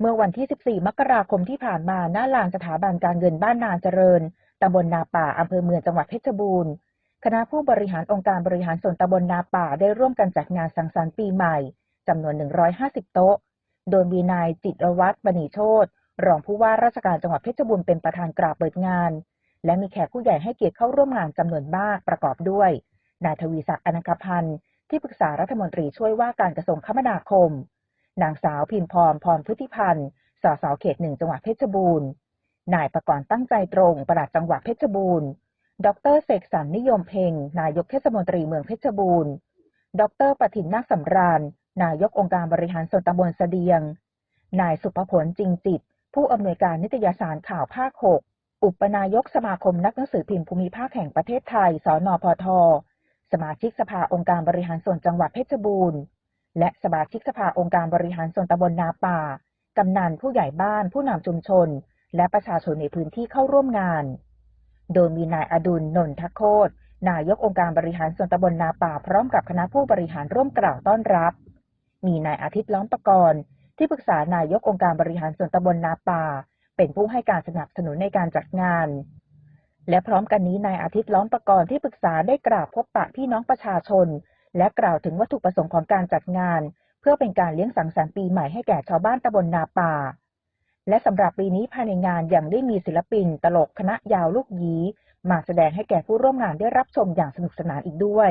เมื่อวันที่ 14 มกราคมที่ผ่านมาหน้าลานสถาบันการเงินบ้านนาเจริญ ตำบลนาป่า อำเภอเมืองจังหวัดเพชรบูรณ์ คณะผู้บริหารองค์การบริหารส่วนตำบลนาป่าได้ร่วมกันจัดงานสังสรรค์ปีใหม่จำนวน 150 โต๊ะ โดยมีนายจิตรวัตรมณีโชตรองผู้ว่าราชการจังหวัดเพชรบูรณ์เป็นประธานกล่าวเปิดงาน และมีแขกผู้ใหญ่ให้เกียรติเข้าร่วมงานจำนวนมากประกอบด้วย นายทวีศักดิ์อนันกพันธ์ที่ปรึกษารัฐมนตรีช่วยว่าการกระทรวงคมนาคม นางสาวพิมพรพรพฤติพันธ์ สสเขตหนึ่งจังหวัดเพชรบูรณ์ นายประกรณ์ตั้งใจตรงปลัดจังหวัดเพชรบูรณ์ ดรเสกสรรนิยมเพ็งนายกเทศมนตรีเมืองเพชรบูรณ์ ดรปทินนาคสำราญ นายกองค์การบริหารส่วนตำบลเสดียง นายสุภพลจริงจิต ผู้อำนวยการนิตยสารข่าวภาค6อุปนายกสมาคมนักหนังสือพิมพ์ภูมิภาคแห่งประเทศไทย สนพท สมาชิกสภาองค์การบริหารส่วนจังหวัดเพชรบูรณ์ และสมาชิกสภาองค์การบริหารส่วนตำบลนาป่า กำนันผู้ใหญ่บ้านผู้นำชุมชน และประชาชนในพื้นที่เข้าร่วมงาน โดยมีนายอดุลนนทโคตนายกองค์การบริหารส่วนตำบลนาป่าพร้อมกับคณะผู้บริหารร่วมกล่าวต้อนรับ มีนายอาทิตย์ล้อมประกรณ์ที่ปรึกษานายกองค์การบริหารส่วนตำบลนาป่า เป็นผู้ให้การสนับสนุนในการจัดงาน และพร้อมกันนี้นายอาทิตย์ล้อมประกรณ์ที่ปรึกษาได้กราบพบปะพี่น้องประชาชน และกล่าวถึงวัตถุประสงค์ของการจัดงาน เพื่อเป็นการเลี้ยงสังสรรค์ปีใหม่ให้แก่ชาวบ้านตำบลนาป่า และสำหรับปีนี้ภายในงานยังได้มีศิลปิน ตลกคณะยาวลูกหยีมาแสดงให้แก่ผู้ร่วมงานได้รับชมอย่างสนุกสนานอีกด้วย